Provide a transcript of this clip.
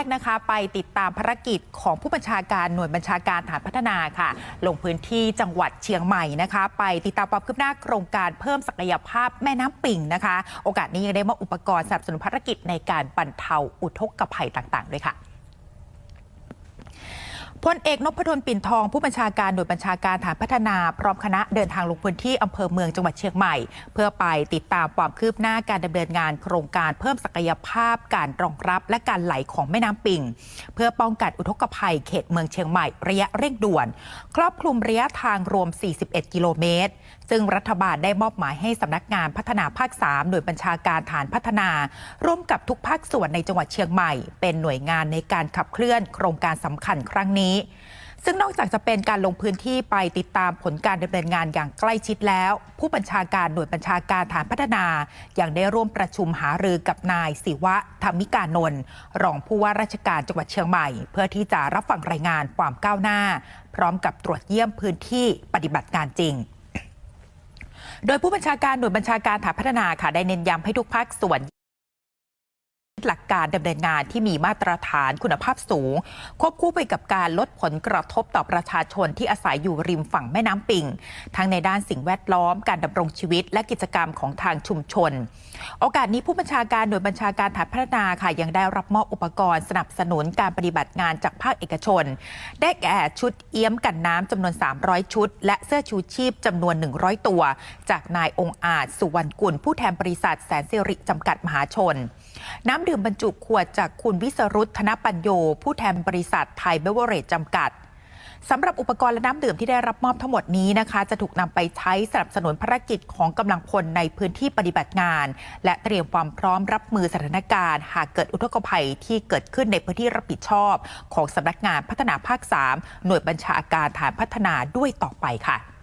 กนะคะ ไปติดตามภารกิจของผู้บัญชาการหน่วยบัญชาการฐานพัฒนาค่ะ ลงพื้นที่จังหวัดเชียงใหม่นะคะ ไปติดตามความคืบหน้าโครงการเพิ่มศักยภาพแม่น้ำปิ่งนะคะ โอกาสนี้ยังได้มาอุปกรณ์สนับสนุนภารกิจในการบรรเทาอุทกภัยต่าง ๆ ด้วยค่ะ พลเอกนพดลปิ่นทอง ผู้บัญชาการหน่วยบัญชาการฐานพัฒนา พร้อมคณะเดินทางลงพื้นที่อำเภอเมืองจังหวัดเชียงใหม่ เพื่อไปติดตามความคืบหน้าการดำเนินงานโครงการเพิ่มศักยภาพการรองรับและการไหลของแม่น้ำปิง เพื่อป้องกันอุทกภัยเขตเมืองเชียงใหม่ระยะเร่งด่วน ครอบคลุมระยะทางรวม 41 กิโลเมตรซึ่งรัฐบาลได้มอบหมายให้สำนักงานพัฒนาภาค 3 หน่วยบัญชาการฐานพัฒนา ร่วมกับทุกภาคส่วนในจังหวัดเชียงใหม่ เป็นหน่วยงานในการขับเคลื่อนโครงการสำคัญครั้งนี้ซึ่งนอกจากจะเป็นการลงพื้นที่ไปติดตามผลการดำเนินงานอย่างใกล้ชิดแล้ว ผู้บัญชาการหน่วยบัญชาการฐานพัฒนา อยังได้ร่วมประชุมหารือกับนายศิวะธรรมิกานนท์รองผู้ว่าราชการจังหวัดเชียงใหม่ เพื่อที่จะรับฟังรายงานความก้าวหน้า พร้อมกับตรวจเยี่ยมพื้นที่ปฏิบัติงานจริงโดยผู้บัญชาการหน่วยบัญชาการฐานพัฒนาค่ะได้เน้นย้ำให้ทุกภาคส่วน หลักการดำเนินงานที่มีมาตรฐานคุณภาพสูง ควบคู่ไปกับการลดผลกระทบต่อประชาชนที่อาศัยอยู่ริมฝั่งแม่น้ำปิง ทั้งในด้านสิ่งแวดล้อม การดำรงชีวิต และกิจกรรมของทางชุมชน โอกาสนี้ผู้บัญชาการหน่วยบัญชาการฐานพัฒนาค่ะยังได้รับมอบอุปกรณ์สนับสนุนการปฏิบัติงานจากภาคเอกชน ได้แก่ชุดเอี้ยมกันน้ำจำนวน 300 ชุด และเสื้อชูชีพจำนวน 100 ตัว จากนายองค์อาจสุวรรณกุลผู้แทนบริษัทแสนสิริจำกัดมหาชน น้ำดื่มบรรจุขวดจากคุณวิสรุตธนปัญโย ผู้แทนบริษัทไทยเบเวอร์เรจจำกัดสำหรับอุปกรณ์และน้ำดื่มที่ได้รับมอบทั้งหมดนี้นะคะ จะถูกนำไปใช้สนับสนุนภารกิจของกำลังพลในพื้นที่ปฏิบัติงาน และเตรียมความพร้อมรับมือสถานการณ์ หากเกิดอุทกภัยที่เกิดขึ้นในพื้นที่รับผิดชอบ ของสำนักงานพัฒนาภาค 3 หน่วยบัญชาการฐานพัฒนาด้วยต่อไปค่ะ